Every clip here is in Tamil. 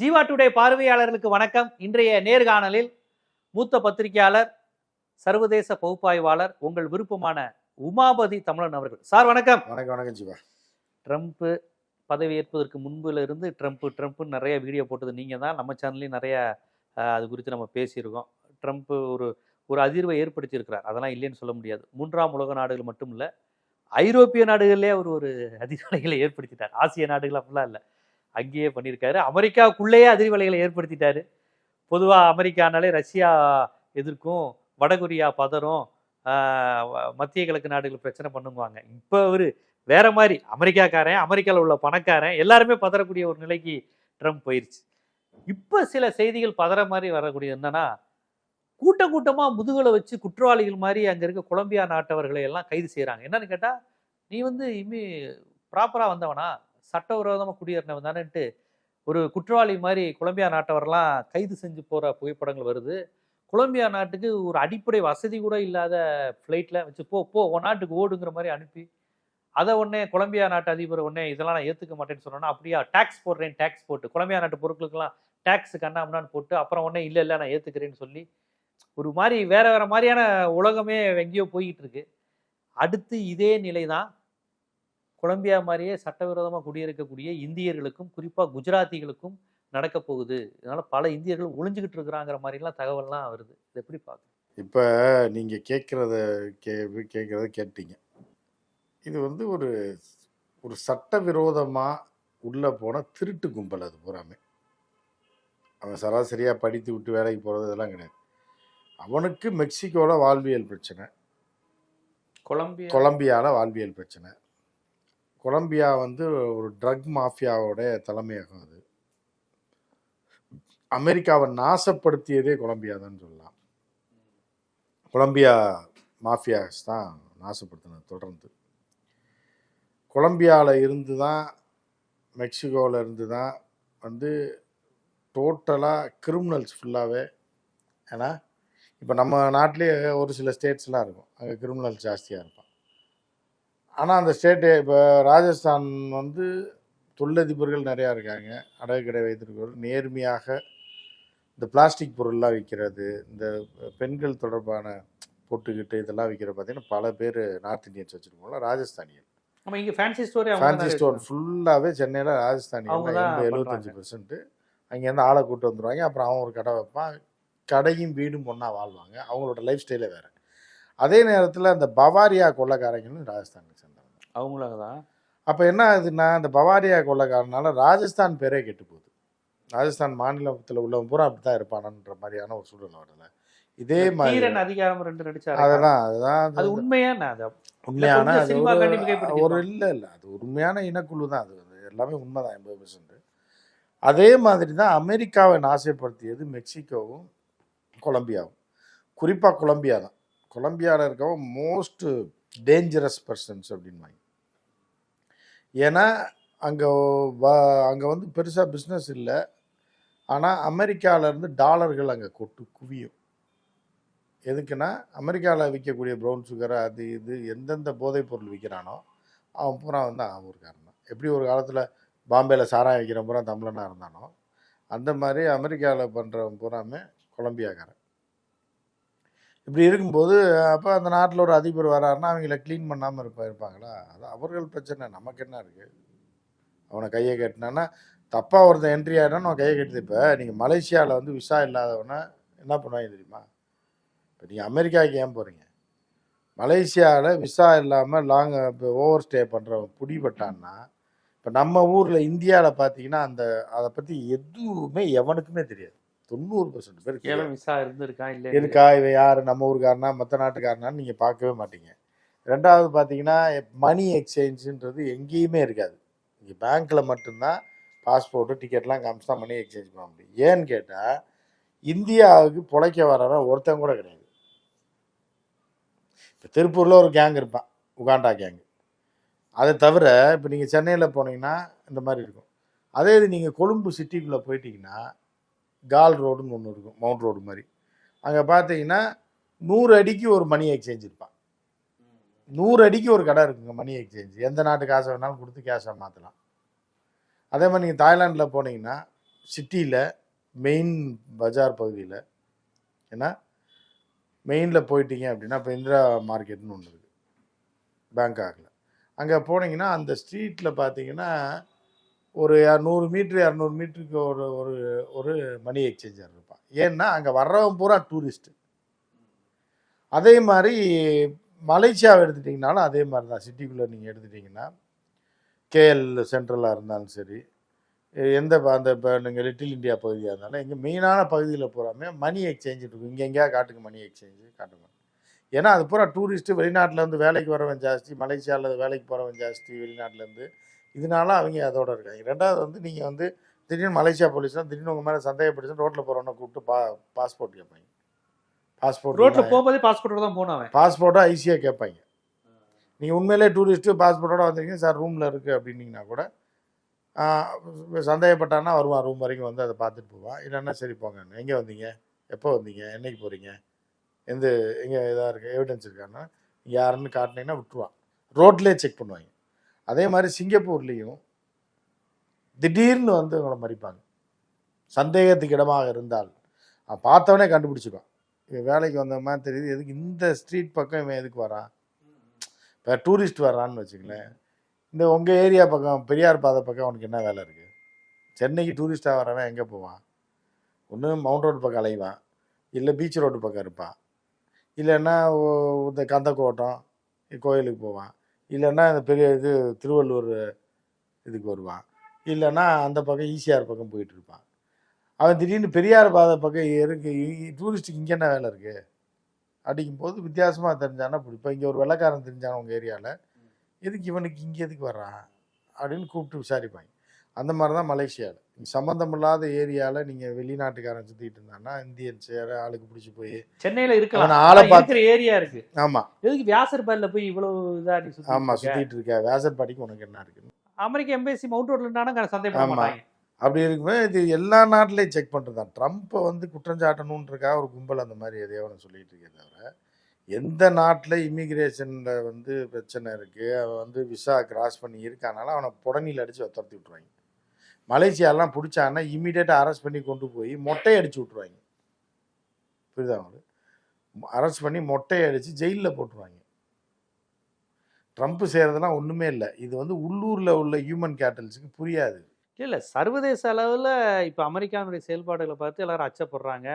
ஜீவா டுடே பார்வையாளர்களுக்கு வணக்கம். இன்றைய நேர்காணலில் மூத்த பத்திரிகையாளர் சர்வதேச பகுப்பாய்வாளர் உங்கள் விருப்பமான உமாபதி தமிழன் அவர்கள். சார் வணக்கம். வணக்கம் வணக்கம் ஜீவா. ட்ரம்ப் பதவியேற்பதற்கு முன்புல இருந்து ட்ரம்ப் ட்ரம்ப்னு நிறைய வீடியோ போட்டது நீங்க தான். நம்ம சேனல்லையும் நிறைய அது குறித்து நம்ம பேசியிருக்கோம். ட்ரம்ப் ஒரு ஒரு அதிர்வை ஏற்படுத்தியிருக்கிறார். அதெல்லாம் இல்லைன்னு சொல்ல முடியாது. மூன்றாம் உலக நாடுகள் மட்டும் இல்லை ஐரோப்பிய நாடுகள்லேயே அவர் ஒரு அதிர்வலைகளை ஏற்படுத்திட்டார். ஆசிய நாடுகள் அப்படிலாம் இல்லை. அங்கேயே பண்ணியிருக்காரு. அமெரிக்காவுக்குள்ளேயே அதிர்வலைகளை ஏற்படுத்திட்டாரு. பொதுவாக அமெரிக்கானாலே ரஷ்யா எதிர்க்கும் வடகொரியா பதறும் மத்திய கிழக்கு நாடுகள் பிரச்சனை பண்ணுவாங்க. இப்போ அவர் வேற மாதிரி அமெரிக்காக்காரன் அமெரிக்காவில் உள்ள பணக்காரன் எல்லாருமே பதறக்கூடிய ஒரு நிலைக்கு ட்ரம்ப் போயிருச்சு. இப்போ சில செய்திகள் பதற மாதிரி வரக்கூடியது என்னன்னா கூட்ட கூட்டமாக முதுகலை வச்சு குற்றவாளிகள் மாதிரி அங்கே இருக்க கொலம்பியா நாட்டவர்களை எல்லாம் கைது செய்கிறாங்க என்னன்னு கேட்டால் நீ வந்து இனிமே ப்ராப்பராக வந்தவனா? சட்டவிரோதமாக குடியேறினவன் தானேன்ட்டு ஒரு குற்றவாளி மாதிரி கொலம்பியா நாட்டவரெல்லாம் கைது செஞ்சு போகிற புகைப்படங்கள் வருது. கொலம்பியா நாட்டுக்கு ஒரு அடிப்படை வசதி கூட இல்லாத ஃப்ளைட்டில் வச்சு போ போ உன் நாட்டுக்கு ஓடுங்கிற மாதிரி அனுப்பி அதை உடனே கொலம்பியா நாட்டு அதிபர் உடனே இதெல்லாம் நான் ஏற்றுக்க மாட்டேன்னு சொன்னோன்னா அப்படியா டேக்ஸ் போடுறேன் டேக்ஸ் போட்டு கொலம்பியா நாட்டு பொருட்களுக்கெல்லாம் டேக்ஸ் கண்ணாமண்ணான்னு போட்டு அப்புறம் உடனே இல்லை இல்லை நான் ஏற்றுக்கிறேன்னு சொல்லி ஒரு மாதிரி வேற வேற மாதிரியான உலகமே எங்கேயோ போய்கிட்டு இருக்கு. அடுத்து இதே நிலை தான் கொலம்பியா மாதிரியே சட்டவிரோதமாக குடியிருக்கக்கூடிய இந்தியர்களுக்கும் குறிப்பாக குஜராத்திகளுக்கும் நடக்க போகுது. இதனால பல இந்தியர்கள் ஒளிஞ்சுக்கிட்டு இருக்கிறாங்கிற மாதிரிலாம் தகவல்லாம் வருது. இது எப்படி பார்க்க இப்போ நீங்கள் கேட்குறத கே கேட்குறத கேட்டீங்க. இது வந்து ஒரு ஒரு சட்டவிரோதமாக உள்ளே போன திருட்டு கும்பல் அது பூராமே. அவன் சராசரியாக படித்து விட்டு வேலைக்கு போகிறது இதெல்லாம் கிடையாது. அவனுக்கு மெக்சிகோவில் வாழ்வியல் பிரச்சனை. கொலம்பியா கொலம்பியாவில் வாழ்வியல் பிரச்சனை. கொலம்பியா வந்து ஒரு ட்ரக் மாஃபியாவோட தலைமையகம் அது. அமெரிக்காவை நாசப்படுத்தியதே கொலம்பியா தான் சொல்லலாம். கொலம்பியா மாஃபியாஸ் தான் நாசப்படுத்தினது தொடர்ந்து. கொலம்பியாவில் இருந்து தான் மெக்சிகோவில் இருந்து தான் வந்து டோட்டலாக கிரிமினல்ஸ் ஃபுல்லாகவே ஏன்னா இப்போ நம்ம நாட்டிலே ஒரு சில ஸ்டேட்ஸ்லாம் இருக்கும். அங்கே கிரிமினல்ஸ் ஜாஸ்தியாக இருப்பான் ஆனால் அந்த ஸ்டேட்டு இப்போ ராஜஸ்தான் வந்து தொழிலதிபர்கள் நிறையா இருக்காங்க. அடகு கடை வைத்திருக்கிறவர் நேர்மையாக இந்த பிளாஸ்டிக் பொருள்லாம் விற்கிறது இந்த பெண்கள் தொடர்பான பொட்டுக்கிட்டு இதெல்லாம் விற்கிற பார்த்தீங்கன்னா பல பேர் நார்த் இந்தியன்ஸ் வச்சுருக்கோம்ல ராஜஸ்தானியல் நம்ம இங்க ஃபேன்சி ஸ்டோரி ஃபேன்சி ஸ்டோர் ஃபுல்லாகவே சென்னையில் ராஜஸ்தானியில் அவங்க தான் எண்பது எழுபத்தஞ்சு பெர்சன்ட்டு அங்கேருந்து ஆளை கூட்டு வந்துடுவாங்க அப்புறம் அவன் ஒரு கடை வைப்பான். கடையும் வீடும் ஒன்றா வாழ்வாங்க. அவங்களோட லைஃப் ஸ்டைலே வேறு. அதே நேரத்தில் அந்த பவாரியா கொள்ளைக்காரங்களும் ராஜஸ்தானுக்கு சேர்ந்தவங்க. அவங்களாக தான் அப்போ என்ன ஆகுதுன்னா அந்த பவாரியா கொள்ளைக்காரனால ராஜஸ்தான் பேரே கெட்டு போகுது. ராஜஸ்தான் மாநிலத்தில் உள்ளவன் பூரா அப்படி தான் இருப்பானன்ற மாதிரியான ஒரு சூழ்நிலை வருது இதே மாதிரி அதிகாரம் ரெண்டு நடிச்சாரு? அதெல்லாம் அதுதான். அது உண்மையான அது சினிமா ஒரு இல்லை இல்லை. அது உண்மையான இனக்குழு தான். அது அது எல்லாமே உண்மைதான் எண்பது பெர்சன்ட் அதே மாதிரி தான் அமெரிக்காவை நாசப்படுத்தியது மெக்சிகோவும் கொலம்பியாவும். குறிப்பாக கொலம்பியா தான் கொலம்பியாவில் இருக்கவன் மோஸ்ட் டேஞ்சரஸ் பர்சன்ஸ் அப்படின்வாங்க ஏன்னா அங்கே அங்கே வந்து பெருசாக பிஸ்னஸ் இல்லை. ஆனால் அமெரிக்காவிலேருந்து டாலர்கள் அங்கே கொட்டு குவியும். எதுக்குன்னா அமெரிக்காவில் விற்கக்கூடிய ப்ரௌன் சுகர் அது இது எந்தெந்த போதைப் பொருள் விற்கிறானோ அவன் பூரா வந்து அவன் ஊருக்காரன் தான். எப்படி ஒரு காலத்தில் பாம்பேயில் சாராயம் விற்கிற பூரா தமிழனாக இருந்தானோ அந்த மாதிரி அமெரிக்காவில் பண்ணுறவன் பூராமே கொலம்பியாக்காரன். இப்படி இருக்கும்போது அப்போ அந்த நாட்டில் ஒரு அதிபர் வராருன்னா அவங்கள க்ளீன் பண்ணாமல் இருப்பா இருப்பாங்களா? அது அவர்கள் பிரச்சனை. நமக்கு என்ன இருக்குது அவனை கையை கட்டினான்னா தப்பாக ஒருத்தன் என்ட்ரி ஆகிடும் நான் கையை கட்டுது இப்போ நீங்கள் மலேசியாவில் வந்து விசா இல்லாதவனை என்ன பண்ணுவாங்க தெரியுமா? இப்போ நீங்கள் அமெரிக்காவுக்கு ஏன் போகிறீங்க மலேசியாவில் விசா இல்லாமல் லாங் இப்போ ஓவர் ஸ்டே பண்ணுறவன் பிடிபட்டான்னா இப்போ நம்ம ஊரில் இந்தியாவில் பார்த்தீங்கன்னா அந்த அதை பற்றி எதுவுமே எவனுக்குமே தெரியாது. தொண்ணூறு பர்சன்ட் பேர் ஏழை விசா இருந்திருக்கான் இல்ல இருக்கா இவன் யார் நம்ம ஊருக்காரனா மற்ற நாட்டுக்காரனான்னு நீங்கள் பார்க்கவே மாட்டீங்க. ரெண்டாவது பார்த்தீங்கன்னா மணி எக்ஸ்சேஞ்சுன்றது எங்கேயுமே இருக்காது. இங்கே பேங்க்கில் மட்டும்தான் பாஸ்போர்ட்டு டிக்கெட்லாம் காமிச்சு தான் மணி எக்ஸ்சேஞ்ச் பண்ண முடியும். ஏன்னு கேட்டால் இந்தியாவுக்கு பிழைக்க வரவன் ஒருத்தன் கூட கிடையாது. இப்போ திருப்பூரில் ஒரு கேங் இருப்பான் உகாண்டா கேங் அதை தவிர இப்போ நீங்கள் சென்னையில் போனீங்கன்னா இந்த மாதிரி இருக்கும். அதே இது நீங்கள் கொழும்பு சிட்டிக்குள்ளே போயிட்டீங்கன்னா கால் ரோடுன்னு ஒன்று இருக்கும் மவுண்ட் ரோடு மாதிரி. அங்கே பார்த்தீங்கன்னா நூறு அடிக்கு ஒரு மணி எக்ஸ்சேஞ்ச் இருப்பான். நூறு அடிக்கு ஒரு கடை இருக்குங்க மணி எக்ஸ்சேஞ்ச் எந்த நாட்டு காசை வேணாலும் கொடுத்து கேஷாக மாற்றலாம் அதே மாதிரி நீங்கள் தாய்லாண்டில் போனீங்கன்னா சிட்டியில் மெயின் பஜார் பகுதியில் ஏன்னா மெயினில் போயிட்டீங்க அப்படின்னா இப்போ இந்திரா மார்க்கெட்னு ஒன்று இருக்குது பேங்காக்கில் அங்கே போனீங்கன்னா அந்த ஸ்ட்ரீட்டில் பார்த்தீங்கன்னா ஒரு நூறு மீட்ரு இரநூறு மீட்டருக்கு ஒரு ஒரு ஒரு மணி எக்ஸ்சேஞ்சர் இருப்பான். ஏன்னா அங்கே வர்றவன் பூரா டூரிஸ்ட்டு. அதே மாதிரி மலேசியாவை எடுத்துட்டிங்கனாலும் அதே மாதிரி தான். சிட்டிக்குள்ளே நீங்கள் எடுத்துட்டிங்கன்னா கேஎல் சென்ட்ரலாக இருந்தாலும் சரி எந்த ப- அந்த இப்போ நீங்கள் லிட்டில் இந்தியா பகுதியாக இருந்தாலும் எங்கே மெயினான பகுதியில் பூராமே மணி எக்ஸ்சேஞ்ச் இருக்கும். இங்கே எங்கேயா காட்டுங்க மணி எக்ஸ்சேஞ்சு காட்டுங்க ஏன்னா அது பூரா டூரிஸ்ட்டு. வெளிநாட்டிலேருந்து வேலைக்கு வரவன் ஜாஸ்தி மலேசியாவில் வேலைக்கு போகிறவன் ஜாஸ்தி வெளிநாட்டிலேருந்து இதனால அவங்க அதோட இருக்காங்க. ரெண்டாவது வந்து நீங்கள் வந்து திடீர்னு மலேசியா போலீஸ்லாம் திடீர்னு உங்கள் மேலே சந்தேகப்படுச்சு ரோட்டில் போகிறவனை கூப்பிட்டு பா பாஸ்போர்ட் கேட்பாங்க பாஸ்போர்ட் ரோட்ல போகும்போதே பாஸ்போர்ட்டோட தான் போனவன் பாஸ்போர்ட்டை ஐசியாக கேட்பாங்க நீங்கள் உண்மையிலே டூரிஸ்ட்டு பாஸ்போர்ட்டோட வந்திருக்கீங்க சார் ரூமில் இருக்குது அப்படின்னீங்கன்னா கூட சந்தேகப்பட்டான்னா வருவான் ரூம் வரைக்கும் வந்து அதை பார்த்துட்டு போவான் இல்லைன்னா சரி போங்க எங்கே வந்தீங்க? எப்போ வந்தீங்க? என்னைக்கு போகிறீங்க எந்த எங்கே இதாக இருக்குது எவிடன்ஸ் இருக்கான்னா யாருன்னு காட்டினீங்கன்னா விட்டுருவான். ரோட்லேயே செக் பண்ணுவாங்க. அதே மாதிரி சிங்கப்பூர்லேயும் திடீர்னு வந்து உங்களை மறிப்பாங்க. சந்தேகத்துக்கு இடமாக இருந்தால். பார்த்தவனே கண்டுபிடிச்சிக்குவான் இவன் வேலைக்கு வந்த மாதிரி தெரியுது. எதுக்கு இந்த ஸ்ட்ரீட் பக்கம் இவன் எதுக்கு வரான் இப்போ டூரிஸ்ட் வர்றான்னு வச்சுங்களேன் இந்த உங்கள் ஏரியா பக்கம் பெரியார் பாதை பக்கம் அவனுக்கு என்ன வேலை இருக்குது சென்னைக்கு டூரிஸ்ட்டாக வரவன் எங்கே போவான்? ஒன்று மவுண்ட் ரோடு பக்கம் அலைவான். இல்லை பீச் ரோடு பக்கம் இருப்பான். இல்லைன்னா இந்த கந்தக்கோட்டம் கோயிலுக்கு போவான். இல்லைன்னா இந்த பெரிய இது திருவள்ளூர் இதுக்கு வருவான். இல்லைன்னா அந்த பக்கம் ஈசிஆர் பக்கம் போயிட்டு இருப்பான். அவன் திடீர்னு பெரியார் பாதை பக்கம் இருக்கு டூரிஸ்ட்டுக்கு இங்கே என்ன வேலை இருக்குது அடிக்கும்போது வித்தியாசமாக தெரிஞ்சானா இப்படி இப்போ இங்கே ஒரு வெள்ளைக்காரன் தெரிஞ்சான் உங்கள் ஏரியாவில் எதுக்கு இவனுக்கு இங்கே எதுக்கு வர்றான்? அப்படின்னு கூப்பிட்டு விசாரிப்பாங்க. அந்த மாதிரி தான் மலேசியாவில் சம்மந்தம் இல்லாத ஏரியாவில் நீங்கள் வெளிநாட்டுக்காரன் சுற்றிட்டு இருந்தான்னா இந்தியன்ஸ் யாரும் ஆளுக்கு பிடிச்சி போய் சென்னையில இருக்கலாம். ஆளை இருக்கிற ஏரியா இருக்கு. ஆமாம் எதுக்கு வியாசர் பேர்ல போய் இவ்வளவு இதா நீ சுத்திட்டு ஆமாம் இருக்க? சுற்றிட்டு இருக்க. வேசர்பாடிக்கு உனக்கு என்ன இருக்குது அமெரிக்க எம்பேசி மவுண்ட் ரோட்ல இருந்தானா சந்தேகப்பட ஆமா. மாட்டாங்க. அப்படி இருக்கும்போது இது எல்லா நாட்டிலையும் செக் பண்ணுறது தான் ட்ரம்ப்பை வந்து குற்றஞ்சாட்டணுன்றக்காக ஒரு கும்பல் அந்த மாதிரி எதையோ ஒன்று சொல்லிட்டு இருக்கே தவிர எந்த நாட்டில் இமிக்ரேஷனில் வந்து பிரச்சனை இருக்குது அவன் வந்து விசா கிராஸ் பண்ணி இருக்கானால அவனை புடனியில் அடித்து துரத்தி விட்ருவாங்க மலேசியாலாம் பிடிச்சான்னா இமீடியட்டாக அரெஸ்ட் பண்ணி கொண்டு போய் மொட்டை அடிச்சு விட்ருவாங்க புரியுதா அவங்களுக்கு அரெஸ்ட் பண்ணி மொட்டை அடித்து ஜெயிலில் போட்டுருவாங்க. ட்ரம்ப் செய்கிறதுலாம் ஒன்றுமே இல்லை. இது வந்து உள்ளூரில் உள்ள ஹியூமன் கேட்டல்ஸுக்கு புரியாது. இல்ல சர்வதேச அளவுல இப்ப அமெரிக்காவுடைய செயல்பாடுகளை பார்த்து எல்லாரும் அச்சப்படுறாங்க.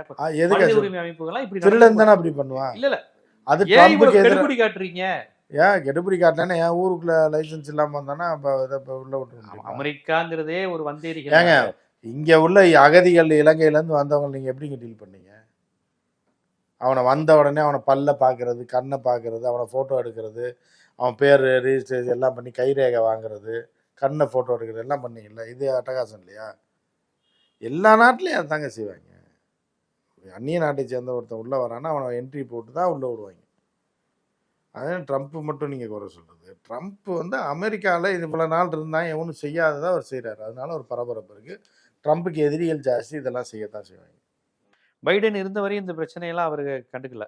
எதுக்கு? உரிமை அமைப்புகள்லாம் இப்படி திருடன் தானே அப்படி பண்ணுவான்? இல்ல இல்ல. அது எதிராக கெடுபிடி காட்டுறீங்க? ஏன் கெடுபிடி காட்டினா என் ஊருக்குள்ள லைசன்ஸ் இல்லாம வந்தானா? அப்ப இதை இப்ப உள்ள விட்டு ஆமா, முடியுமா? அமெரிக்காங்கிறதே ஒரு ஏங்க வந்தேரிகள் இங்க உள்ள அகதிகள் இலங்கையில இருந்து வந்தவங்க நீங்க எப்படிங்க டீல் பண்ணீங்க? அவனை வந்த உடனே அவனை பல்ல பாக்குறது கண்ணை பாக்குறது அவனை போட்டோ எடுக்கிறது அவன் பேர் ரிஜிஸ்ட்ரேஷன் எல்லாம் பண்ணி கைரேகை வாங்குறது கண்ணை போட்டோ எடுக்கிறது எல்லாம் பண்ணீங்கல்ல? இது அட்டகாசம் இல்லையா? எல்லா நாட்டிலையும் அதாங்க செய்வாங்க. அந்நிய நாட்டை சேர்ந்த ஒருத்தன் உள்ள வரான்னா அவனை என்ட்ரி போட்டு தான் உள்ள விடுவாங்க. அதே ட்ரம்ப் மட்டும் நீங்கள் குறை சொல்கிறது ட்ரம்ப் வந்து அமெரிக்காவில் இது இவ்வளோ நாள் இருந்தால் எவனும் செய்யாததை அவர் செய்கிறாரு அதனால ஒரு பரபரப்பு இருக்குது ட்ரம்ப்புக்கு எதிரிகள் ஜாஸ்தி இதெல்லாம் செய்யத்தான் செய்வாங்க. பைடன் இருந்த வரையும் இந்த பிரச்சனையெல்லாம் அவரு கண்டுக்கல.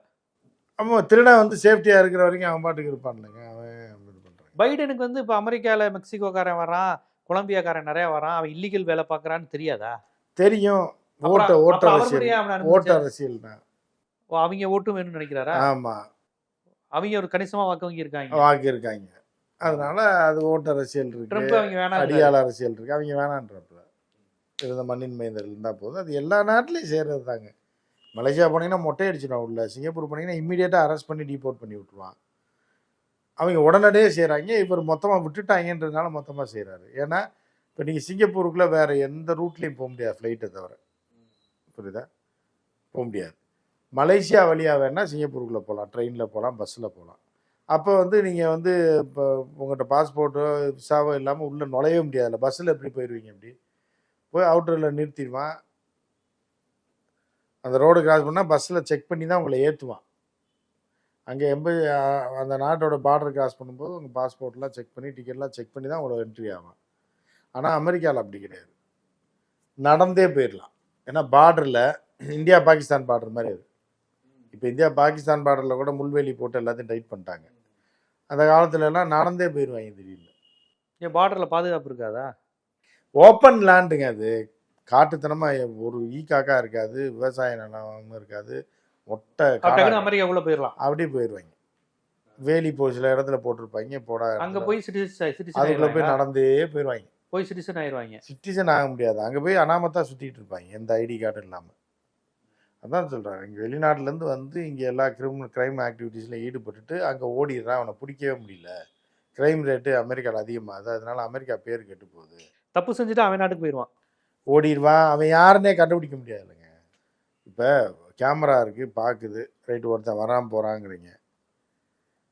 ஆமாம் திருடன் வந்து சேஃப்டியாக இருக்கிற வரைக்கும் அவன் பாட்டுக்கு இருப்பான்லங்க அவன் இது பண்ணுறாங்க பைடனுக்கு வந்து இப்ப அமெரிக்கால மெக்சிகோக்காரன் வரான் கொலம்பியாக்காரன் நிறைய வரான் அவன் இல்லீகல் வேலை பார்க்கறான்னு தெரியாதா? தெரியும். ஓட்ட ஓட்ட அரசியல். ஓட்ட. அரசியல் தான். அவங்க ஓட்டும் வேணும்னு நினைக்கிறாரா? ஆமாம் அவங்க ஒரு கணிசமா வாக்கு வங்கி இருக்காங்க வாக்கி இருக்காங்க அதனால அது ஓட்ட அரசியல் இருக்கு. அடியாள அரசியல் இருக்கு. அவங்க வேணான்றப்ப இருந்த மண்ணின் மைந்தர் இருந்தால் போதும். அது எல்லா நாட்டிலையும் செய்கிறது தாங்க. மலேசியா போனீங்கன்னா மொட்டை அடிச்சிடும் உள்ள சிங்கப்பூர் போனீங்கன்னா இம்மீடியட்டாக அரெஸ்ட் பண்ணி டிபோர்ட் பண்ணி விட்ருவான் அவங்க உடனடியே செய்கிறாங்க இவர் மொத்தமாக விட்டுட்டாங்கன்றதுனால மொத்தமாக செய்கிறாரு ஏன்னா இப்போ நீங்கள் சிங்கப்பூருக்குள்ளே வேறு எந்த ரூட்லேயும் போக முடியாது ஃப்ளைட்டை தவிர. புரியுதா? போக முடியாது. மலேசியா வழியாக வேணால் சிங்கப்பூருக்குள்ளே போகலாம் ட்ரெயினில் போகலாம் பஸ்ஸில் போகலாம் அப்போ வந்து நீங்கள் வந்து இப்போ உங்கள்கிட்ட பாஸ்போர்ட்டோ விசாவோ இல்லாமல் உள்ளே நுழையவே முடியாதுல்ல. பஸ்ஸில் எப்படி போயிடுவீங்க அப்படி? போய் அவுட்டரில் நிறுத்திடுவான். அந்த ரோடு கிராஸ் பண்ணால் பஸ்ஸில் செக் பண்ணி தான் உங்களை ஏற்றுவான் அங்கே எம்ப அந்த நாட்டோட பார்டர் கிராஸ் பண்ணும்போது உங்கள் பாஸ்போர்ட்லாம் செக் பண்ணி டிக்கெட்லாம் செக் பண்ணி தான் உங்களை என்ட்ரி ஆகும் ஆனால் அமெரிக்காவில் அப்படி கிடையாது. நடந்தே போயிடலாம் ஏன்னா பார்டரில் இந்தியா பாகிஸ்தான் பார்டர் மாதிரி அது இப்போ இந்தியா பாகிஸ்தான் பார்டரில் கூட முள்வேலி போட்டு எல்லாத்தையும் டைட் பண்ணிட்டாங்க. அந்த காலத்துல எல்லாம் நடந்தே போயிடுவாங்க திடீர்னு. என் பார்டர்ல பாதுகாப்பு இருக்காதா? ஓப்பன் லேண்டுங்க அது. காட்டுத்தனமாக ஒரு ஈ காக்கா இருக்காது விவசாய நிலமும் இருக்காது. ஒட்டை அமெரிக்காக்குள்ள போயிடலாம் அப்படியே போயிடுவாங்க வேலி போய் சில இடத்துல போட்டிருப்பாங்க போடா அங்க போய் அதுக்குள்ள போய் நடந்தே போயிடுவாங்க போய் சிட்டிசன் ஆயிடுவாங்க சிட்டிசன் ஆக முடியாது. அங்கே போய் அனாமத்தா சுற்றிட்டு இருப்பாங்க எந்த ஐடி கார்டும் இல்லாமல் அதான் சொல்கிறேன் இங்கே வெளிநாட்டிலேருந்து வந்து இங்கே எல்லா கிரிமினல் கிரைம் ஆக்டிவிட்டீஸில் ஈடுபட்டுட்டு அங்கே ஓடிடுறான் அவனை பிடிக்கவே முடியல. கிரைம் ரேட்டு அமெரிக்காவில் அதிகமாகுது அதனால அமெரிக்கா பேர் கெட்டு போகுது. தப்பு செஞ்சுட்டு அவன் நாட்டுக்கு போயிடுவான். ஓடிடுவான். அவன் யாருன்னே கண்டுபிடிக்க முடியாது இல்லைங்க இப்போ கேமரா இருக்குது பார்க்குது ரைட்டு ஒருத்தன் வராமல் போகிறாங்கிறீங்க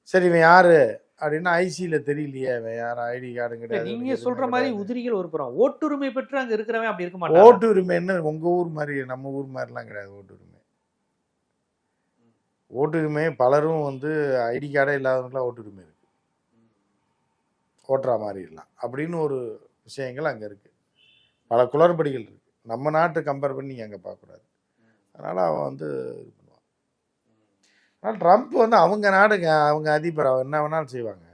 சரி இவன் யாரு? அப்படின்னா ஐசியில் தெரியலையே அவன் யார்? ஐடி கார்டும் கிடையாது நீங்க சொல்ற மாதிரி. உதிரிகள் ஒரு புறம். ஓட்டுரிமை பெற்று அங்க இருக்கிறவன் அப்படி இருக்க மாட்டான். ஓட்டு உரிமை என்ன உங்கள் ஊர் மாதிரி நம்ம ஊர் மாதிரிலாம் கிடையாது ஓட்டு உரிமை ஓட்டுரிமை பலரும் வந்து ஐடி கார்டே இல்லாதவங்களுக்குலாம் ஓட்டுரிமை இருக்கு. ஓட்டுற மாதிரி இல்லை. அப்படின்னு ஒரு விஷயங்கள் அங்கே இருக்கு. பல குளறுபடிகள் இருக்கு. நம்ம நாட்டை கம்பேர் பண்ணி அங்கே பார்க்கக்கூடாது. அதனால அவன் வந்து ஆனால் ட்ரம்ப் வந்து அவங்க நாடுங்க அவங்க அதிபர் அவன் என்ன வேணாலும் செய்வாங்க.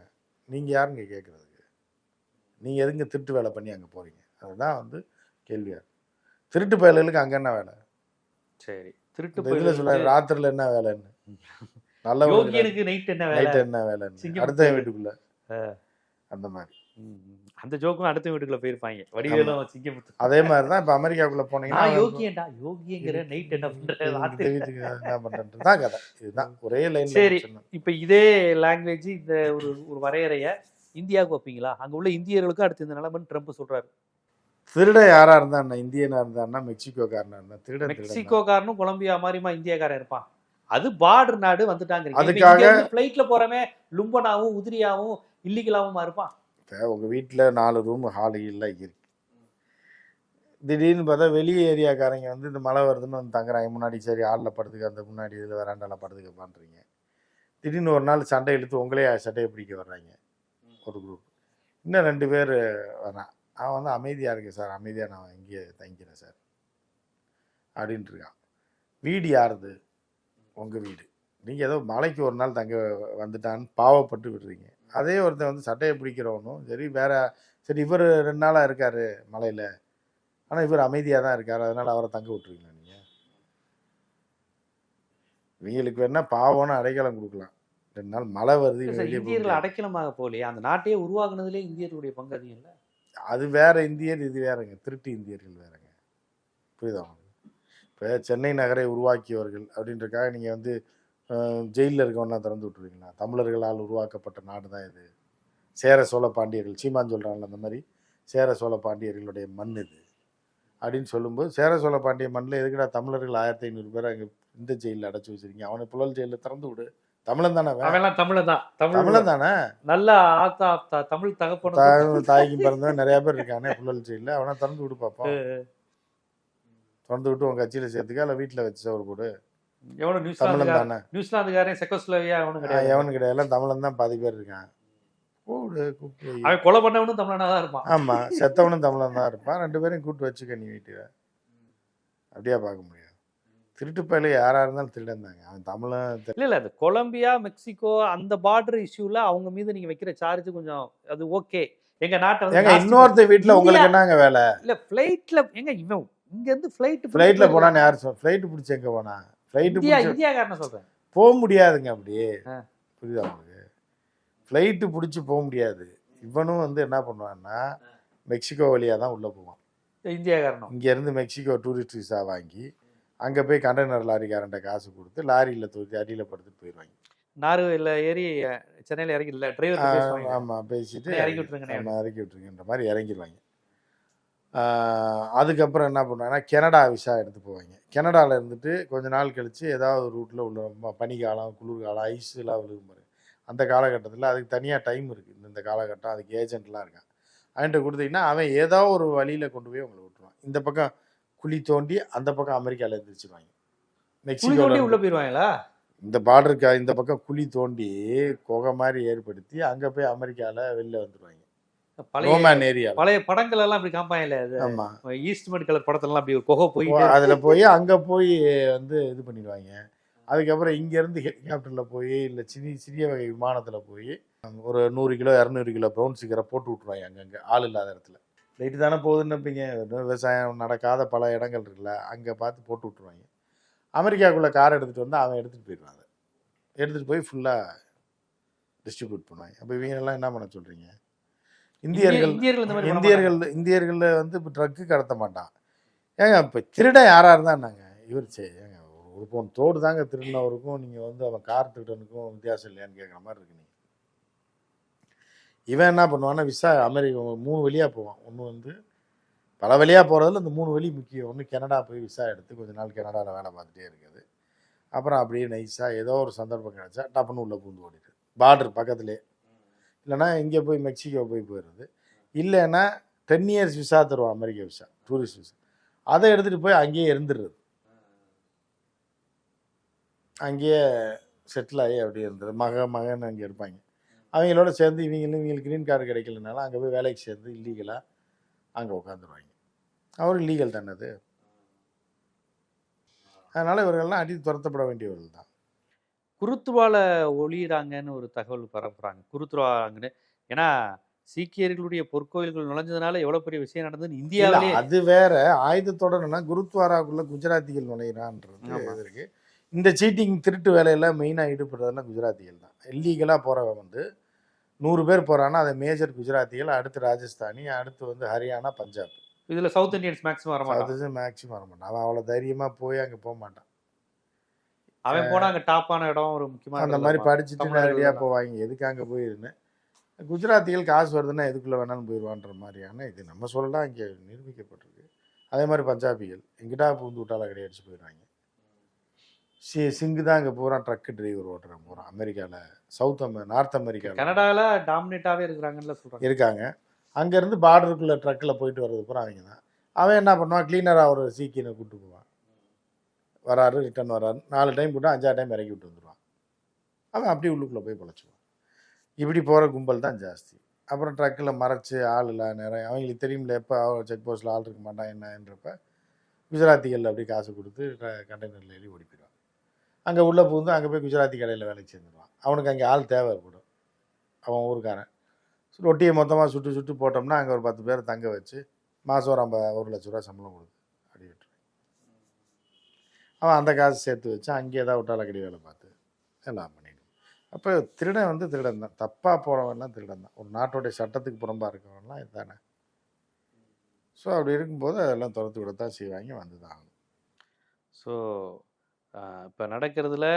நீங்கள் யாருங்க கேட்குறதுக்கு நீங்கள் எதுங்க திருட்டு வேலை பண்ணி அங்கே போகிறீங்க அதுதான் வந்து கேள்வியாக. திருட்டு பயலுக்கு அங்கே என்ன வேலை? சரி. திருட்டு இதில் சொல்ல போய் ராத்திரில என்ன வேலைன்னு. நல்ல நைட் என்ன வேலை? அடுத்த வீட்டுக்குள்ள. அந்த மாதிரி. அந்த ஜோக்கும் அடுத்த வீட்டுக்குள்ள போயிருப்பாங்க. வடிவேலும் சிங்கமுத்து அதே மாதிரி தான் இப்போ அமெரிக்காக்குள்ள போனீங்கன்னா நான் யோகியன்டா. யோகியங்கிற நைட் என்ன பண்ற என்ன பண்றது தான் கதை. இதுதான். ஒரே லைன் சரி. இப்ப இதே லாங்குவேஜ் இந்த ஒரு ஒரு வரையறைய இந்தியாவுக்கு வைப்பீங்களா? அங்க உள்ள இந்தியர்களுக்கும் அடுத்து இந்த நிலைமைன்னு ட்ரம்ப் சொல்றாரு. திருடன் யாரா இருந்தா இந்தியனா இருந்தான்னா மெக்சிகோக்காரனா இருந்தா தான். மெக்சிகோக்காரனும் கொலம்பியா மாதிரிமா இந்தியாக்காரன் இருப்பான்? அது பார்டர் நாடு வந்துட்டாங்க அதுக்காக- பிளைட்ல போறவன் லும்பனாவும் உதிரியாவும் இல்லீகலாவும் இருப்பான் இப்போ உங்கள் வீட்டில் நாலு ரூம் ஹாலு இல்லை இருக்கு. திடீர்னு பார்த்தா வெளி ஏரியாக்காரங்க வந்து இந்த மழை வருதுன்னு வந்து தங்குறாங்க. முன்னாடி சரி ஹாலில் படுத்துக்க அந்த முன்னாடி இதில் வராண்டால படுத்துக்க பண்ணுறீங்க திடீர்னு ஒரு நாள் சண்டை இழுத்து உங்களே சண்டையை பிடிக்க வர்றாங்க. ஒரு குரூப் இன்னும் ரெண்டு பேர் வரான் அவன் வந்து அமைதியாக இருக்கு சார். அமைதியாக நான் இங்கே தங்கிக்கிறேன் சார். அப்படின்ட்டு இருக்கான். வீடு யாருது? உங்கள் வீடு. நீங்கள் ஏதோ மலைக்கு ஒரு நாள் தங்க வந்துட்டான்னு பாவப்பட்டு விடுறீங்க. அதே ஒருத்தன் வந்து சட்டையை பிடிக்கிறவனும் சரி வேற சரி இவர் ரெண்டு நாளாக இருக்காரு மலையில். ஆனால் இவர் அமைதியாக தான் இருக்காரு. அதனால அவரை தங்க விட்டுருவீங்களா நீங்கள் இவங்களுக்கு வேணா பாவம்னு அடைக்கலம் கொடுக்கலாம். ரெண்டு நாள் மழை வருது இந்தியர்கள். அடைக்கலமாக போலையே அந்த நாட்டையே உருவாக்குனதுலே இந்தியர்களுடைய பங்கு அதிகம் இல்ல. அது வேற இந்தியர் இது வேறங்க. திருட்டு இந்தியர்கள் வேறங்க. புரியுதா இப்போ சென்னை நகரை உருவாக்கியவர்கள் அப்படின்றக்காக நீங்கள் வந்து ஜெயிலில் இருக்கவன்லாம் திறந்து விட்டுருவீங்களா? தமிழர்களால் உருவாக்கப்பட்ட நாடு தான் இது. சேர சோழ பாண்டியர்கள் சீமான் சொல்கிறாங்கல்ல அந்த மாதிரி சேர சோழ பாண்டியர்களுடைய மண் இது. அப்படின்னு சொல்லும்போது சேர சோழ பாண்டிய மண்ணில் எதுக்குடா தமிழர்கள் ஆயிரத்தி ஐநூறு பேர் அங்கே இந்த ஜெயிலில் அடைச்சி வச்சிருக்கீங்க? அவனை புழல் ஜெயிலில் திறந்து விடு. தமிழன் தானே. அவெல்லாம் தமிழன் தான் தமிழ் தமிழன் தானே? நல்ல ஆத்தா தமிழ் தகப்பன தாய் தாய்க்கு பிறந்தவன் நிறைய பேர் இருக்கானே புள்ளல் ஜெயிலில். அவனை திறந்து விடு பார்ப்போம் திறந்து விட்டு உன் கட்சியில சேர்த்துக்க இல்லை வீட்டில் வச்சு சோறு போடு. எவனும் நியூசிலாந்துக்காரன் தானே? நியூசிலாந்துக்காரன் செக்கோஸ்லோவியா அவனும் ஆஹ் கிடையாது எவனு கிடையாது. எல்லாம் தமிழன் தான் பாதி பேர் இருக்கான். கூப்பிட்டு வை. அவன் கொலை பண்ணவனும் தமிழனா தான் இருப்பான். ஆமா செத்தவனும் தமிழன் தான் இருப்பான். ரெண்டு பேரையும் கூட்டு வச்சுக்க நீ வீட்டுல. அப்படியா பார்க்க முடியாது திருட்டு பயில யாரா இருந்தாலும் திருடன் தாங்க அவன் தமிழன் இல்ல இல்ல அது கொலம்பியா மெக்சிகோ அந்த பார்டர் இஷ்யூல அவங்க மீது நீங்க வைக்கிற சார்ஜ் கொஞ்சம் அது ஓகே எங்க நாட்டை ஜாஸ்தி இன்னொருத்த வீட்டுல உங்களுக்கு என்னங்க வேலை? இல்ல ஃபிளைட்ல எங்க இவன் இங்க இருந்து ஃபிளைட் ஃப்ளைட்ல போனான்னு யார் சொல் ஃப்ளைட் பிடிச்சி எங்க போனா? ஃப்ளைட் இந்தியா இந்தியாக்காரன சொல்றேன். போக முடியாதுங்க அப்படியே. புரியுதா உங்களுக்கு? ஃப்ளைட்டு பிடிச்சி போக முடியாது. இவனும் வந்து என்ன பண்ணுவான்னா மெக்சிகோ வழியா தான் உள்ள போவான். இந்தியாக்காரனும். இங்க இருந்து மெக்சிகோ டூரிஸ்ட் விசா வாங்கி அங்க போய் கண்டெய்னர் லாரிக்காரன்ட்ட காசு கொடுத்து லாரியில தூக்கி அடியில படுத்துட்டு போயிடுவாங்க. நார்வேல ஏறி சென்னையில இறங்கி இல்ல டிரைவர் ஆஹ் பேசுவாங்க. ஆமா பேசிட்டு இறக்கி விட்டுருங்கண்ணே. ஆமா, இறக்கி விட்டுருங்கன்ற மாதிரி இறங்கிடுவாங்க அதுக்கப்புறம் என்ன பண்ணுவாங்கன்னா கனடா விசா எடுத்து போவாங்க. கனடால இருந்துட்டு கொஞ்ச நாள் கழிச்சு ஏதாவது ரூட்ல உள்ள பனிக்காலம் குளிர்காலம் ஐஸ் எல்லாம் விழுகும் பாருங்க அந்த காலகட்டத்தில் அதுக்கு தனியாக டைம் இருக்குது இந்த காலகட்டம் அதுக்கு ஏஜென்ட்லாம் இருக்கான் அவன்கிட்ட கொடுத்தீங்கன்னா அவன் ஏதோ ஒரு வழியில கொண்டு போய் உங்களை விட்டுருவான். இந்த பக்கம் குழி தோண்டி அந்த பக்கம் மெக்சிகோல தோண்டி இருந்து- உள்ள போயிருவாங்களா? இந்த பார்டருக்கு இந்த பக்கம் குழி தோண்டி குகை மாதிரி ஏற்படுத்தி அங்க போய் அமெரிக்கால வெளில வந்துருவாங்க. பழைய ஏரியா. பழைய படங்கள் எல்லாம் அப்படி அது ஆமா. ஈஸ்ட்மெண்ட் கலர் படத்துல எல்லாம் அப்படி ஒரு குகை போயிட்டு அதுல போய் அங்க போய் வந்து இது பண்ணிடுவாங்க. அதுக்கப்புறம் இங்க இருந்து ஹெலிகாப்டர்ல போய் இல்ல சிறிய சிறிய வகை விமானத்துல போய் ஒரு நூறு கிலோ இரநூறு கிலோ ப்ரௌன் சிக்கரை போட்டு விட்டுருவாங்க அங்கங்க ஆள் இல்லாத இடத்துல. ரைட்டு தானே போகுதுன்னு இருப்பீங்க விவசாயம் நடக்காத பல இடங்கள் இருக்குல்ல அங்கே பார்த்து போட்டு விட்ருவாங்க அமெரிக்காக்குள்ளே கார் எடுத்துகிட்டு வந்து அவன் எடுத்துகிட்டு போயிடுவான் அதை. எடுத்துகிட்டு போய் ஃபுல்லாக டிஸ்ட்ரிபியூட் பண்ணுவாங்க. அப்போ இவங்க எல்லாம் என்ன பண்ண சொல்கிறீங்க இந்தியர்கள் இந்தியர்கள் இந்த மாதிரி பண்ண இந்தியர்கள் இந்தியர்கள் வந்து இப்போ ட்ரக்கு கடத்த மாட்டான். ஏங்க இப்போ திருடன் யாராக இருந்தான்னாங்க இவர் சே ஏங்க ஒரு பவுன் தோடு தாங்க திருடினவருக்கும் நீங்கள் வந்து அவன் கார் திருடனுக்கும் வித்தியாசம் இல்லையான்னு கேட்குற மாதிரி இருக்கு நீங்க. இவன் என்ன பண்ணுவான்னா விசா அமெரிக்கா மூணு வழியாக போவான். ஒன்று வந்து பல வழியாக போகிறதுல இந்த மூணு வழி முக்கியம். ஒன்று கனடா போய் விசா எடுத்து கொஞ்ச நாள் கனடாவில் வேலை பார்த்துட்டே இருக்குது. அப்புறம் அப்படியே நைஸாக ஏதோ ஒரு சந்தர்ப்பம் கிடைச்சா டப்புன்னு உள்ள பூந்து ஓடிடுது. பார்டர் பக்கத்துலேயே இல்லைன்னா இங்கே போய் மெக்சிகோ போய் போயிடுறது. இல்லைன்னா டென் இயர்ஸ் விசா தருவோம் அமெரிக்க விசா டூரிஸ்ட் விசா அதை எடுத்துகிட்டு போய் அங்கேயே இருந்துடுறது. அங்கேயே செட்டில் ஆகி அப்படியே இருந்தது மக மகன் அங்கே இருப்பாங்க. அவங்களோட சேர்ந்து இவங்களும் இவங்களுக்கு க்ரீன் கார்டு கிடைக்கலனால அங்கே போய் வேலைக்கு சேர்ந்து இல்லீகலாக அங்கே உட்காந்துருவாங்க அவர் இல்லீகல் தானே அது. அதனால் இவர்கள்லாம் அடி துரத்தப்பட வேண்டியவர்கள் தான். குருத்துவால ஒளியிறாங்கன்னு ஒரு தகவல் பரப்புறாங்க. குருத்துவாங்கன்னு. ஏன்னா சீக்கியர்களுடைய பொற்கோயில்கள் நுழைஞ்சதுனால எவ்வளவு பெரிய விஷயம் நடந்ததுன்னு இந்தியாவிலே அது வேற. ஆயுதத்தோடனா குருத்வாராக்குள்ள குஜராத்திகள் நுழையிறான்றது இருக்கு இந்த சீட்டிங் திருட்டு வேலையில மெயினாக ஈடுபடுறதுலாம் குஜராத்திகள் தான். இல்லீகலாக போகிறவன் வந்து நூறு பேர் போகிறான்னா அதை மேஜர் குஜராத்திகள் அடுத்து ராஜஸ்தானி அடுத்து வந்து ஹரியானா பஞ்சாப். இதுல சவுத் இந்தியன்ஸ் மேக்ஸிமம் வர மாட்டான் அது மேக்ஸிமம் வர மாட்டான் அவன் அவ்வளோ தைரியமாக போய் அங்கே போக மாட்டான். அவன் போனா அங்க டாப்பான இடம் ஒரு முக்கியமான அந்த மாதிரி. படிச்சுட்டு தான். போவாங்க. எதுக்கு அங்கே போயிருன்னு குஜராத்திகள் காசு வருதுன்னா எதுக்குள்ளே வேணாலும் போயிடுவான்ற மாதிரியான இது. நம்ம சொல்லலாம் இங்கே நிரூபிக்கப்பட்டிருக்கு. அதே மாதிரி பஞ்சாபிகள். எங்கிட்டா பூந்து விட்டால கிடையாது போயிடுவாங்க சி சிங்கு தான் இங்கே பூரா ட்ரக்கு டிரைவர் ஓட்டுறேன் பூரா. அமெரிக்காவில் சவுத் அமெ நார்த் அமெரிக்காவில் கனடால டாமினேட்டாவே இருக்கிறாங்கன்னு சொல்றாங்க. இருக்காங்க. அங்கேருந்து பார்டருக்குள்ளே ட்ரக்கில் போயிட்டு வர்றது பூரா அவங்க தான் அவன் என்ன பண்ணுவான்? கிளீனராக ஒரு சீக்கியனை கூப்பிட்டு போவான். வராரு ரிட்டர்ன் வராரு. நாலு டைம் போட்டால் அஞ்சாறு டைம் இறக்கி விட்டு வந்துடுவான் அவன் அப்படியே உள்ளுக்குள்ளே போய் பொழைச்சிடுவான் இப்படி போகிற கும்பல் தான் ஜாஸ்தி. அப்புறம் ட்ரக்கில் மறைச்சி ஆள் இல்லை நிறைய அவங்களுக்கு தெரியும்ல எப்போ செக் போஸ்ட்டில் ஆள் இருக்க மாட்டான் என்னன்றப்ப குஜராத்திகளில் அப்படி காசு கொடுத்து கண்டெய்னரில் எழுதி ஓடி போயிடுவான். அங்கே உள்ளே புகுந்து அங்கே போய் குஜராத்தி கடையில் வேலைக்கு சேர்ந்துருவான். அவனுக்கு அங்கே ஆள் தேவைப்படும். அவன் ஊருக்காரன். ரொட்டியை மொத்தமாக சுட்டு சுட்டு போட்டோம்னா அங்கே ஒரு பத்து பேர் தங்க வச்சு மாதம் ஒரு ஐம்பது ஒரு லட்ச ரூபா சம்பளம் கொடுக்கும் அவன் அந்த காசு சேர்த்து வச்சு அங்கேயே தான் விட்டால கடி வேலை பார்த்து எல்லாம் பண்ணிடும் அப்போ திருடன் வந்து திருடன் தான். தப்பாக போகிறவன்லாம் திருடன் தான். ஒரு நாட்டோடைய சட்டத்துக்கு புறம்பாக இருக்கவன்லாம் இதுதானே ஸோ அப்படி இருக்கும்போது அதெல்லாம் துரத்து விடத்தான் செய்வாங்க வந்து தான் ஆகணும் ஸோ இப்போ நடக்கிறதுல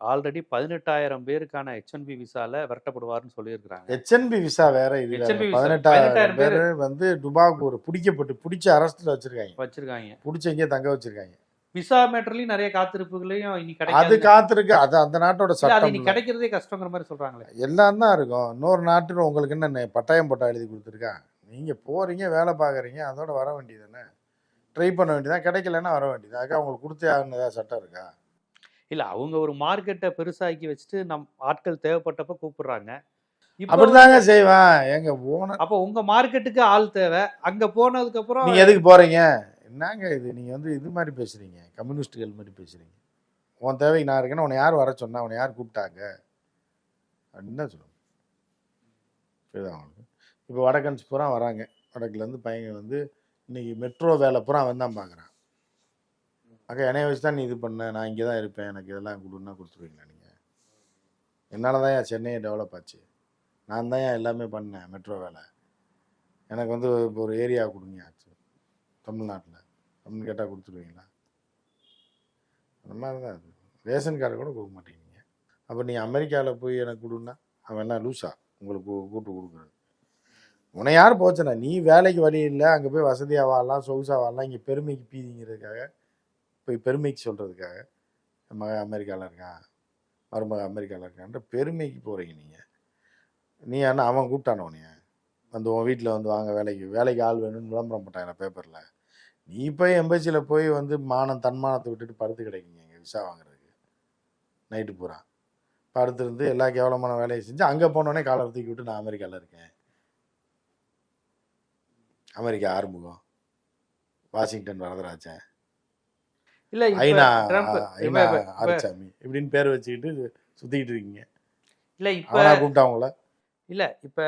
ஆல்ரெடி பதினெட்டாயிரம் பேருக்கான ஹெச்என்பி விசால விரட்டப்படுவார்னு சொல்லியிருக்கிறாங்க. ஹெச்என்பி விசா வேற இது H1B visa, பதினெட்டாயிரம் 18,000 பேர் வந்து டுபாக்கு ஒரு பிடிக்கப்பட்டு பிடிச்ச அரஸ்டில் வச்சிருக்காங்க. வச்சிருக்காங்க. பிடிச்ச இங்கே தங்க வச்சிருக்காங்க. விசா மேட்டர்லயும் நிறைய காத்திருப்புகளையும் இனி அது கிடைக்காது காத்திருக்கு. அது அந்த நாட்டோட அது சட்டம் இனி. கிடைக்கிறதே கஷ்டங்கிற மாதிரி சொல்றாங்களே. எல்லாம் தான் இருக்கும். இன்னொரு நாட்டில் உங்களுக்கு என்ன பட்டாயம் போட்டா எழுதி கொடுத்துருக்கான் நீங்கள் போகிறீங்க வேலை பார்க்குறீங்க அதோட வர வேண்டியதுதானே? ட்ரை பண்ண வேண்டியதான் கிடைக்கலன்னா வர வேண்டியது. அதுக்காக அவங்களுக்கு கொடுத்தே ஆகணும். ஏதாவது சட்டம் இருக்கா? இல்ல அவங்க ஒரு மார்க்கெட்டை பெருசாக்கி வச்சுட்டு நம் ஆட்கள் தேவைப்பட்டப்ப கூப்பிடுறாங்க. அப்படிதாங்க செய்வான். எங்க போன அப்போ உங்க மார்க்கெட்டுக்கு ஆள் தேவை. அங்க போனதுக்கு அப்புறம் நீங்க எதுக்கு போறீங்க? என்னங்க இது? நீங்கள் வந்து இது மாதிரி பேசுகிறீங்க கம்யூனிஸ்டுகள் மாதிரி பேசுகிறீங்க உன் தேவைக்கு நான் இருக்கேன்னா உன்னை யார் வர சொன்னா உன்னை யார் கூப்பிட்டாங்க? அப்படின்னு தான் சொல்லுவோம் புரியுதா இப்போ வடக்கன்ஸ் பூரா வராங்க. வடக்குலேருந்து பையன் வந்து இன்னைக்கு மெட்ரோ வேலை பூரா அவன் தான் பார்க்குறான் அக்கா என்னைய வச்சு தான் நீ இது பண்ண? நான் இங்கே தான் இருப்பேன். எனக்கு இதெல்லாம் கொடுன்னா கொடுத்துருவீங்களா நீங்கள் என்னால் தான் என் சென்னையை டெவலப் ஆச்சு. நான் தான் எல்லாமே பண்ணேன் மெட்ரோ வேலை. எனக்கு வந்து இப்போ ஒரு ஏரியா கொடுங்க ஆச்சு தமிழ்நாட்டில். அப்படின்னு கேட்டால் கொடுத்துருவீங்களா? அந்த மாதிரி தான் அது. ரேஷன் கார்டு கூட கொடுக்க மாட்டேங்கிறீங்க. அப்போ நீங்கள் அமெரிக்காவில் போய் எனக்கு கொடுன்னா அவன் என்ன லூசா? உங்களுக்கு கூப்பிட்டு கொடுக்குறது. உன்னை யார் போச்சுனா நீ வேலைக்கு வழி இல்லை அங்கே போய் வசதியாக வாழலாம் சொகுசாக வாழலாம் இங்கே பெருமைக்கு பீதிங்கிறதுக்காக போய் பெருமைக்கு சொல்கிறதுக்காக மக அமெரிக்காவில் இருக்கான் மருமக அமெரிக்காவில் இருக்கான்ற பெருமைக்கு போகிறீங்க நீங்கள் நீ என்ன அவன் கூப்பிட்டானோ நீ வந்து உன் வீட்டில் வந்து வாங்க வேலைக்கு வேலைக்கு ஆள் வேணும்னு விளம்பரம் போட்டாங்க பேப்பரில் நீ போய் எம்பசியில் போய் வந்து மானம் தன்மானத்தை விட்டுட்டு படுத்து கிடைக்குங்க இங்கே விசா வாங்குறதுக்கு. நைட்டு பூரா. படுத்திருந்து எல்லா கேவலமான வேலையை செஞ்சு அங்கே போனோடனே காலர் தூக்கி விட்டு நான் அமெரிக்காவில் இருக்கேன். அமெரிக்கா ஆறுமுகம். வாஷிங்டன் வரதராஜன். இல்ல ஐநா ஐநா ஆரிச்சாமி இப்படின்னு பேர் வச்சுக்கிட்டு சுற்றிக்கிட்டு இருக்கீங்க. இல்ல இப்ப கூப்பிட்டாங்கள இல்ல இப்ப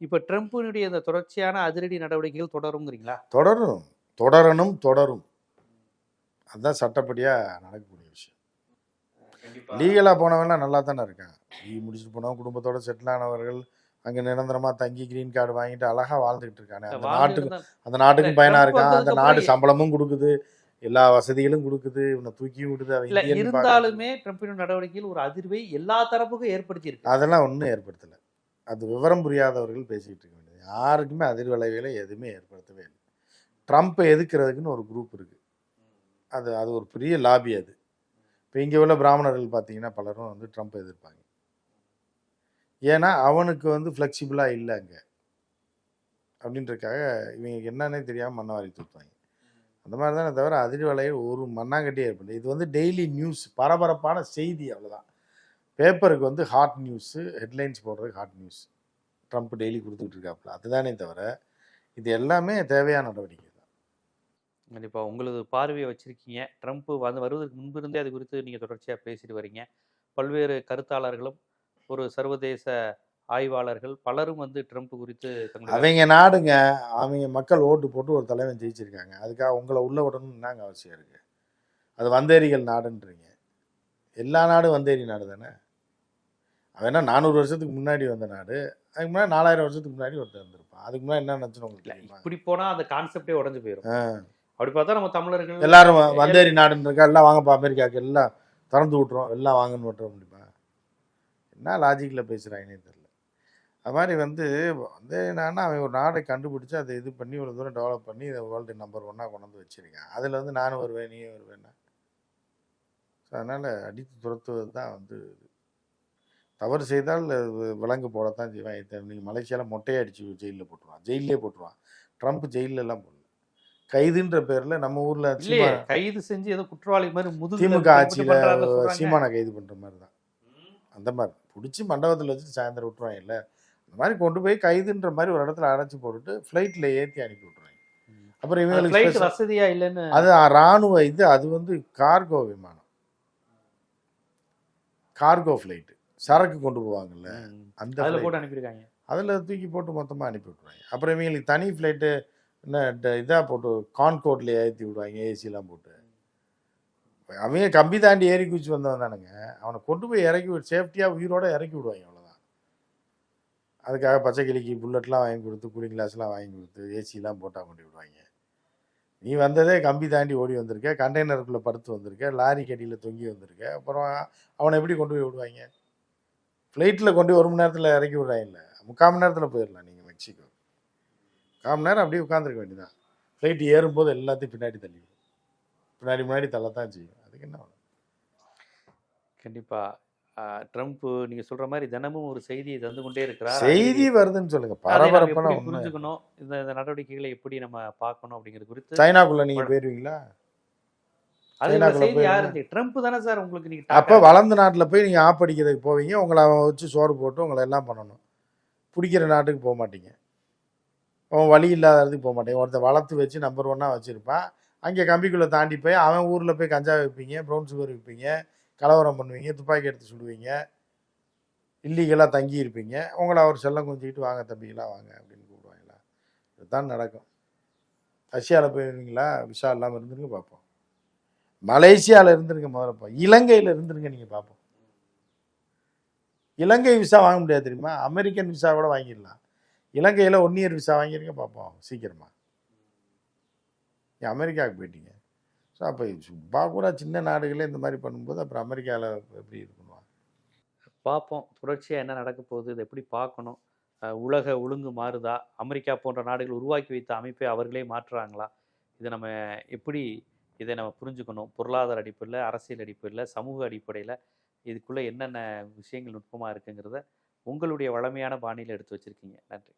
இப்போ ட்ரம்ப்பினுடைய இந்த தொடர்ச்சியான அதிரடி நடவடிக்கைகள் தொடருங்கிறீங்களா? தொடரும். தொடரணும் தொடரும். அதுதான் சட்டப்படியாக நடக்கக்கூடிய விஷயம். லீகலாக போனவன்லாம் நல்லா தானே இருக்கான் லீவ் முடிச்சுட்டு போனவன் குடும்பத்தோட செட்டில் ஆனவர்கள் அங்கே நிரந்தரமாக தங்கி கிரீன் கார்டு வாங்கிட்டு அழகாக வாழ்ந்துக்கிட்டு இருக்கானே. அந்த நாட்டுக்கு அந்த நாட்டுக்கும் இல்ல, பயனா ட்ரம்ப் இருக்கான். அந்த நாடு சம்பளமும் கொடுக்குது. எல்லா வசதிகளும் கொடுக்குது. இவனை தூக்கியும் விடுது. பார்க்கறது. இருந்தாலுமே ட்ரம்பின் நடவடிக்கையில் ஒரு அதிர்வை எல்லா தரப்புக்கும் ஏற்படுத்தி இருக்கு அதெல்லாம் ஒன்றும் ஏற்படுத்தலை. அது விவரம் புரியாதவர்கள் பேசிக்கிட்டு இருக்க வேண்டியது. யாருக்குமே அதிர்வலைகளை எதுவுமே ஏற்படுத்தவே இல்லை. ட்ரம்ப்பை எதுக்கிறதுக்குன்னு ஒரு குரூப் இருக்குது அது அது ஒரு பெரிய லாபி அது. இப்போ இங்கே உள்ள பிராமணர்கள் பார்த்தீங்கன்னா பலரும் வந்து ட்ரம்ப்பை எதிர்ப்பாங்க. ஏன்னா அவனுக்கு வந்து ஃப்ளெக்சிபிளாக இல்லை அங்கே. அப்படின்றதுக்காக இவங்களுக்கு என்னன்னே தெரியாமல் மண்ணவாரி தூத்துவாங்க. அந்த மாதிரி தானே தவிர அதிர்வலையில் ஒரு மண்ணாங்கட்டியே ஏற்படுது இது வந்து டெய்லி நியூஸ் பரபரப்பான செய்தி அவ்வளோதான் பேப்பருக்கு வந்து ஹாட் நியூஸு ஹெட்லைன்ஸ் போடுறதுக்கு ஹாட் நியூஸ் ட்ரம்ப் டெய்லி கொடுத்துட்டு இருக்காப்புல அதுதானே தவிர இது எல்லாமே தேவையான நடவடிக்கை தான். கண்டிப்பா. உங்களது பார்வையை வச்சிருக்கீங்க. ட்ரம்ப் வந்து வருவதற்கு முன்பு இருந்தே அது குறித்து நீங்க தொடர்ச்சியா பேசிட்டு வரீங்க. பல்வேறு கருத்தாளர்களும் ஒரு சர்வதேச ஆய்வாளர்கள் பலரும் வந்து ட்ரம்ப் குறித்து அவங்க நாடுங்க அவங்க மக்கள் ஓட்டு போட்டு ஒரு தலைவன் ஜெயிச்சிருக்காங்க. அதுக்காக உங்களை உள்ள விடணும்னு என்னங்க அவசியம் இருக்கு? அது வந்தேரிகள் நாடுன்றீங்க. எல்லா நாடும் வந்தேரி நாடு தானே அவன் என்ன நானூறு வருஷத்துக்கு முன்னாடி வந்த நாடு. அதுக்கு முன்னாடி நாலாயிரம் வருஷத்துக்கு முன்னாடி ஒருத்தர் இருந்திருப்பான். அதுக்கு முன்னாடி என்ன நினச்சுன்னு உங்களுக்கு இப்படி போனா அந்த கான்செப்டே உடஞ்சு போயிடும். அப்படி பார்த்தா நம்ம தமிழர்கள் எல்லாரும் வந்தேரி நாடுன்னு இருக்கா எல்லாம் வாங்கப்பா அமெரிக்காவுக்கு எல்லாம் திறந்து விட்ருவோம் எல்லாம் வாங்கன்னு விட்டுற முடியுமா என்ன லாஜிக்கில் பேசுகிறாங்கன்னே தெரியல. அது மாதிரி வந்து வந்து என்னன்னா அவன் ஒரு நாடை கண்டுபிடிச்சி அதை இது பண்ணி ஒரு தூரம் டெவலப் பண்ணி இதை வேர்ல்டு நம்பர் ஒன்னாக கொண்டு வந்து வச்சிருக்கான். அதில் வந்து நானும் வருவேன் நீயும் வருவேன்னா. ஸோ அதனால் அடித்து துரத்துவது தான் வந்து தவறு செய்தால் விலங்கு போடத்தான் செய்வான். நீங்கள் மலேசியாவில் மொட்டையை அடித்து ஜெயிலில் போட்டுருவான். ஜெயிலே போட்டுருவான். ட்ரம்ப் ஜெயில்ல எல்லாம் போடல. கைதுன்ற பேரில் நம்ம ஊரில் கைது செஞ்சு ஏதோ குற்றவாளி மாதிரி முதுகுல திமுக ஆட்சியில். சீமானை கைது பண்ணுற மாதிரி தான் அந்த மாதிரி பிடிச்சி மண்டபத்தில் வச்சுட்டு சாயந்தரம் விட்டுருவாங்க இல்லை அந்த மாதிரி கொண்டு போய் கைதுன்ற மாதிரி ஒரு இடத்துல அடைச்சி போட்டுட்டு ஃப்ளைட்டில் ஏற்றி அனுப்பி விட்ருவாங்க. அப்புறம் இவங்களுக்கு flight special- வசதியா இல்லைன்னு அது ராணுவ இது அது வந்து கார்கோ விமானம். கார்கோ ஃப்ளைட்டு சரக்கு கொண்டு போவாங்கல்ல. அந்த அதுல. போட்டு அனுப்பியிருக்காங்க. அதில் தூக்கி போட்டு மொத்தமாக அனுப்பி விட்ருவாங்க அப்புறம் இவங்களுக்கு தனி ஃப்ளைட்டு என்ன இதாக போட்டு கான்கோட்ல ஏற்றி விடுவாங்க ஏசிலாம் போட்டு. அவங்க கம்பி தாண்டி ஏறி குச்சி வந்தவன் தானுங்க. அவனை கொண்டு போய் இறக்கி விட்டு சேஃப்டியாக உயிரோட இறக்கி விடுவாங்க அவ்வளோதான் அதுக்காக பச்சை கிளிக்கு புல்லட்லாம் வாங்கி கொடுத்து கூலிங் கிளாஸ்லாம் வாங்கி கொடுத்து ஏசிலாம் போட்டால் கொண்டு விடுவாங்க. நீ வந்ததே கம்பி தாண்டி ஓடி வந்திருக்க கண்டெய்னருக்குள்ளே படுத்து வந்திருக்க லாரி கடியில் தொங்கி வந்திருக்க அப்புறம் அவனை எப்படி கொண்டு போய் விடுவாங்க? ஃப்ளைட்டில் கொண்டு ஒரு மணி நேரத்தில் இறக்கி விடுறாங்கல்ல முக்கால் மணி நேரத்தில் போயிடலாம் நீங்கள் மெக்சிகோ. மணி நேரம் அப்படியே உட்காந்துருக்க வேண்டியதான் ஃப்ளைட் ஏறும்போது எல்லாத்தையும் பின்னாடி தள்ளி விடும். பின்னாடி முன்னாடி தள்ளத்தான் செய்யும். அதுக்கு என்ன பண்ணணும்? கண்டிப்பா. ஆஹ், ட்ரம்ப் நீங்க சொல்ற மாதிரி தினமும் ஒரு செய்தியை தந்து கொண்டே இருக்கிறார். செய்தி வருதுன்னு சொல்லுங்க. பரபரப்பான புரிஞ்சுக்கணும்? இந்த நடவடிக்கைகளை எப்படி நம்ம பார்க்கணும் அப்படிங்கிறது குறித்து சைனாக்குள்ள நீங்கள் போயிடுவீங்களா அப்போ வளர்ந்த நாட்டில் போய் நீங்கள் ஆப்படிக்கிறதுக்கு போவீங்க. உங்களை அவன் வச்சு சோறு போட்டு உங்களை எல்லாம் பண்ணணும். பிடிக்கிற நாட்டுக்கு போக மாட்டீங்க. அவன் வழி இல்லாத இடத்துக்கு போக மாட்டேன் ஒருத்தன் வளர்த்து வச்சு நம்பர் ஒன்னாக வச்சுருப்பான். அங்கே கம்பிக்குள்ளே தாண்டி போய் அவன் ஊரில் போய் கஞ்சா வைப்பீங்க ப்ரௌன் சுகர் விற்பீங்க கலவரம் பண்ணுவீங்க துப்பாக்கி எடுத்து சுடுவீங்க இல்லீகலாக தங்கி இருப்பீங்க. உங்களை அவர் செல்லம் கொஞ்சிக்கிட்டு வாங்க தம்பிங்களா வாங்க அப்படின்னு கூப்பிடுவாங்களா? இதுதான் நடக்கும். ரஷ்யாவில் போயிருந்தீங்களா? விசா இல்லாமல் இருந்துருங்க பார்ப்போம். மலேசியாவில் இருந்துருங்க முதல்ல இலங்கையில் இருந்துருங்க நீங்கள் பார்ப்போம் இலங்கை விசா வாங்க முடியாது தெரியுமா? அமெரிக்கன் விசா கூட வாங்கிடலாம். இலங்கையில் ஒன் இயர் விசா வாங்கிருங்க பார்ப்போம் சீக்கிரமாக நீங்க அமெரிக்காவுக்கு போயிட்டீங்க. ஸோ அப்போ சும்மா கூட சின்ன நாடுகளே இந்த மாதிரி பண்ணும்போது அப்புறம் அமெரிக்காவில் எப்படி இது பண்ணுவாங்க? பார்ப்போம் புரட்சியாக என்ன நடக்க போகுது இதை எப்படி பார்க்கணும்? உலக ஒழுங்கு மாறுதா? அமெரிக்கா போன்ற நாடுகள் உருவாக்கி வைத்த அமைப்பை அவர்களே மாற்றுறாங்களா? இதை நம்ம எப்படி இதை நம்ம புரிஞ்சுக்கணும். பொருளாதார அடிப்படையில் அரசியல் அடிப்படையில் சமூக அடிப்படையில் இதுக்குள்ளே என்னென்ன விஷயங்கள் நுட்பமாக இருக்குங்கிறத உங்களுடைய வளமையான பாணியில் எடுத்து வச்சுருக்கீங்க. நன்றி.